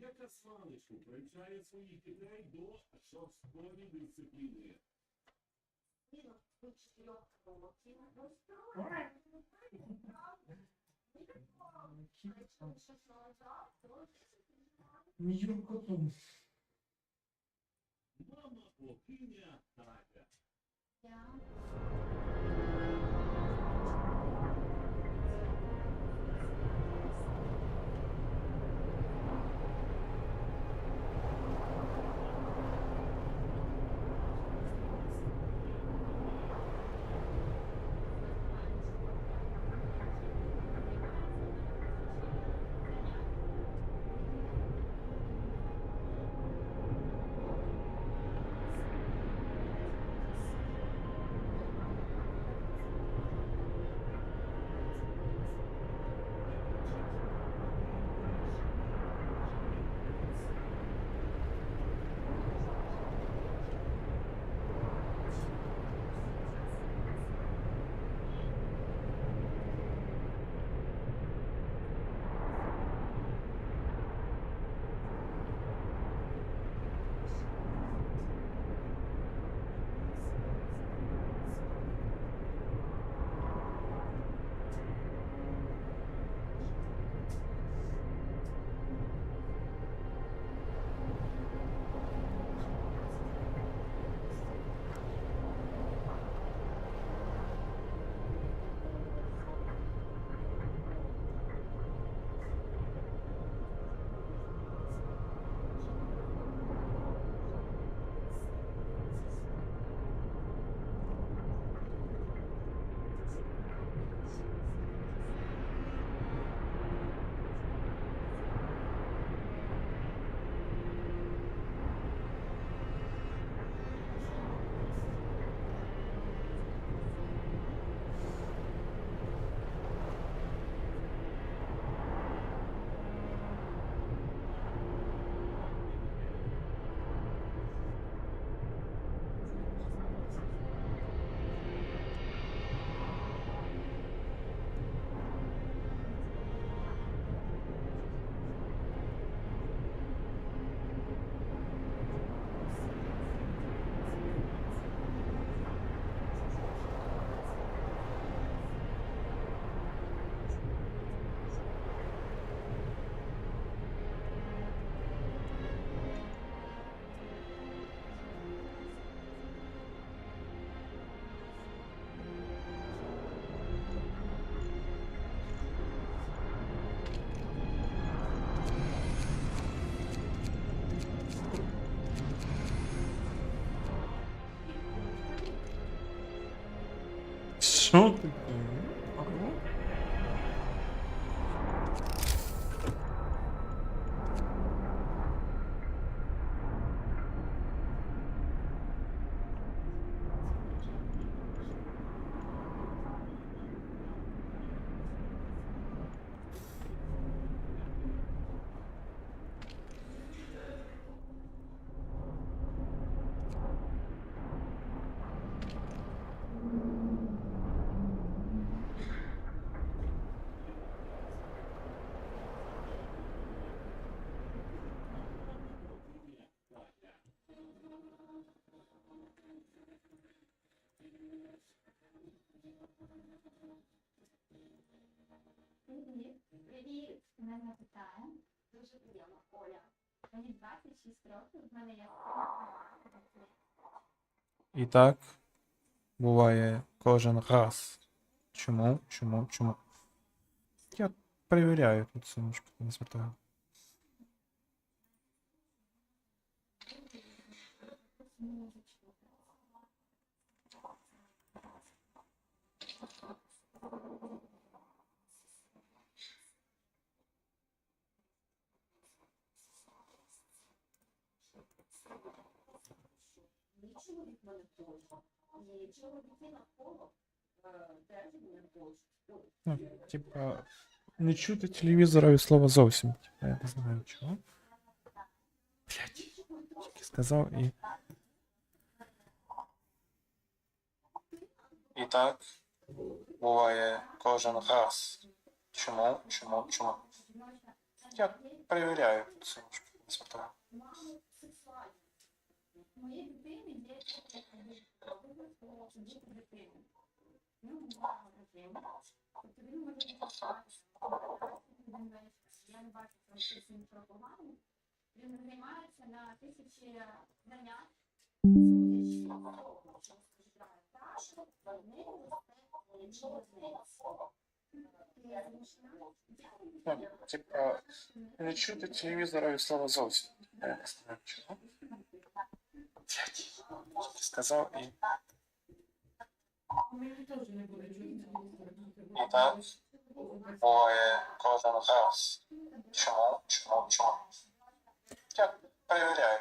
яка сонечко привчає своїх дітей до жорсткої дисципліни. Міркотун. Мама богиня Катя. Що Приємно, Оля. Мені 26 років, в мене є. І так буває кожен раз. Чому? Чому? Чому? Я перевіряю тут сумочку, не звертаю. Мій чоловік мене Польща. І чоловіки навколо е, теж мене Польща. Ну, типа, не чути телевізора і слова зовсім. Типа, я не знаю чого. Блять, тільки сказав і. І так буває кожен раз. Чому? Чому? Чому? Я перевіряю тут Щось нічого поганого. Він займається на тисячі занять. Судячи того, що. Ну, типа, не чути телевізора і слова зовсім. Сказав і. І так? Ой, кожен раз. Чому? Чому? Чому? Я перевіряю.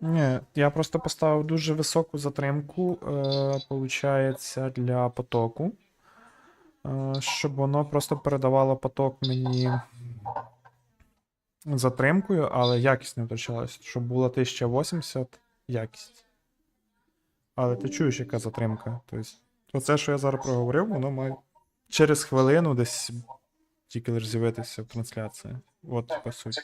Ні, я просто поставив дуже високу затримку, е, получається, для потоку. Е, щоб воно просто передавало поток мені затримкою, але якість не втрачалась. Щоб була 1080 якість. Але ти чуєш, яка затримка. Тобто, оце, що я зараз проговорив, воно має через хвилину десь тільки з'явитися в трансляції. От, по суті.